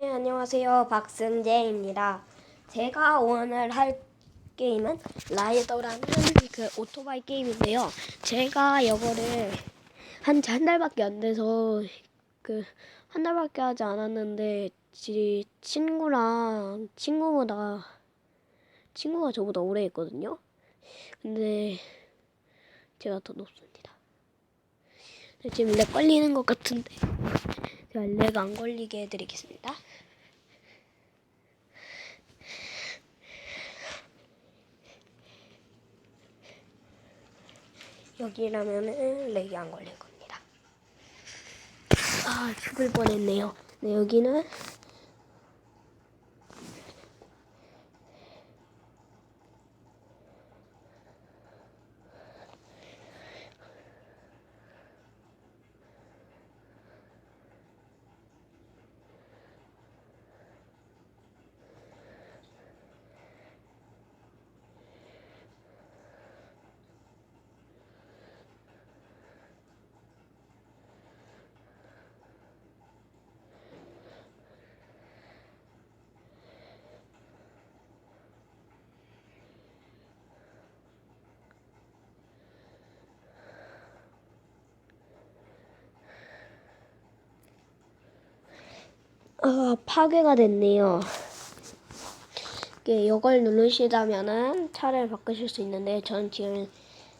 네, 안녕하세요. 박승재입니다. 제가 오늘 할 게임은 라이더라는 그 오토바이 게임인데요. 제가 이거를 한 한 달밖에 안 돼서 그 한 달밖에 하지 않았는데 지 친구랑 친구보다 친구가 저보다 오래 했거든요. 근데 제가 더 높습니다. 지금 렉 걸리는 것 같은데 렉안 걸리게 해드리겠습니다. 여기라면은 렉이 안 걸릴 겁니다. 아 죽을 뻔했네요. 네 여기는 아, 파괴가 됐네요. 이걸 누르시다면은 차를 바꾸실 수 있는데 전 지금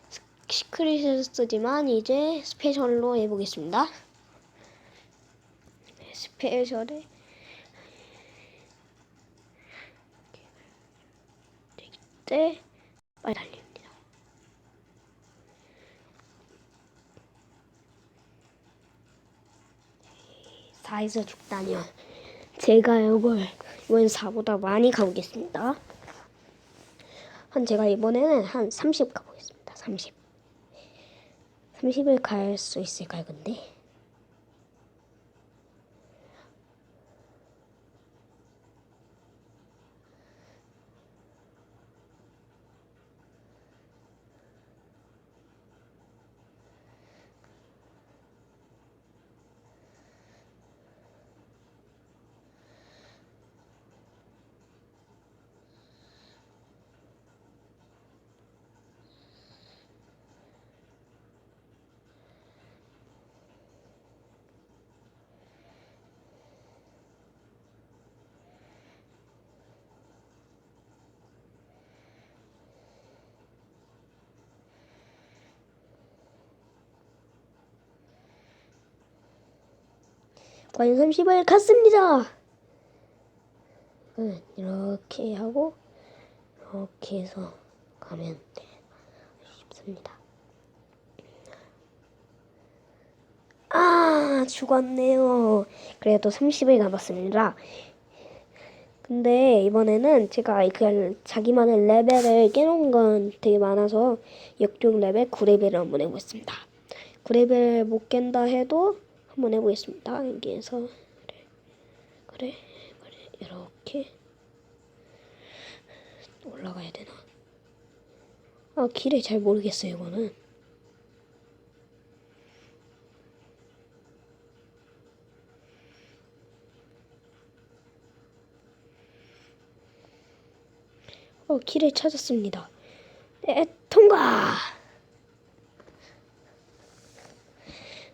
스- 시크릿을 쓰지만 이제 스페셜로 해보겠습니다. 네, 스페셜에 때 빨리 달립니다. 사에서 죽다니요. 제가 이걸 이번 4보다 많이 가보겠습니다. 한 제가 이번에는 한 30 가보겠습니다. 30. 30을 갈 수 있을까요, 근데? 과연 30을 갔습니다. 응, 이렇게 하고 이렇게 해서 가면 돼. 쉽습니다. 아 죽었네요. 그래도 30을 남았습니다. 근데 이번에는 제가 그 자기만의 레벨을 깨놓은 건 되게 많아서 역종 레벨 9레벨을 한번 해보겠습니다. 9레벨 못 깬다 해도 한번 해보겠습니다. 여기에서 그래 그래 그래 이렇게 올라가야 되나? 아 길을 잘 모르겠어요 이거는. 어 길을 찾았습니다. 네 통과.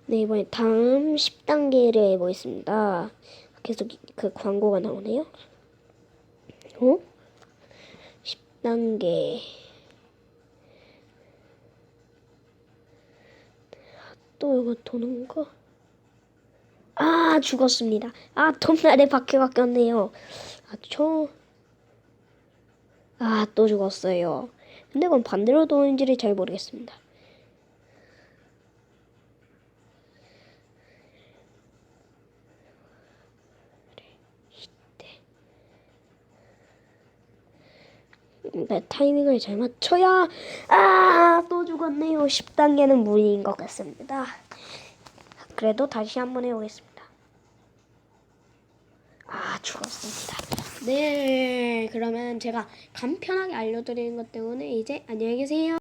네, 이번에 다음 10단계를 해보겠습니다. 계속 이- 그 광고가 나오네요. 어? 10단계. 또 이거 도는 거? 아, 죽었습니다. 아, 톱날에 바퀴 바뀌었네요. 아, 저. 아, 또 죽었어요. 근데 그건 반대로 도는지를 잘 모르겠습니다. 네, 타이밍을 잘 맞춰야 아, 또 죽었네요. 10단계는 무리인 것 같습니다. 그래도 다시 한번 해보겠습니다. 아, 죽었습니다. 네, 그러면 제가 간편하게 알려드리는 것 때문에 이제 안녕히 계세요.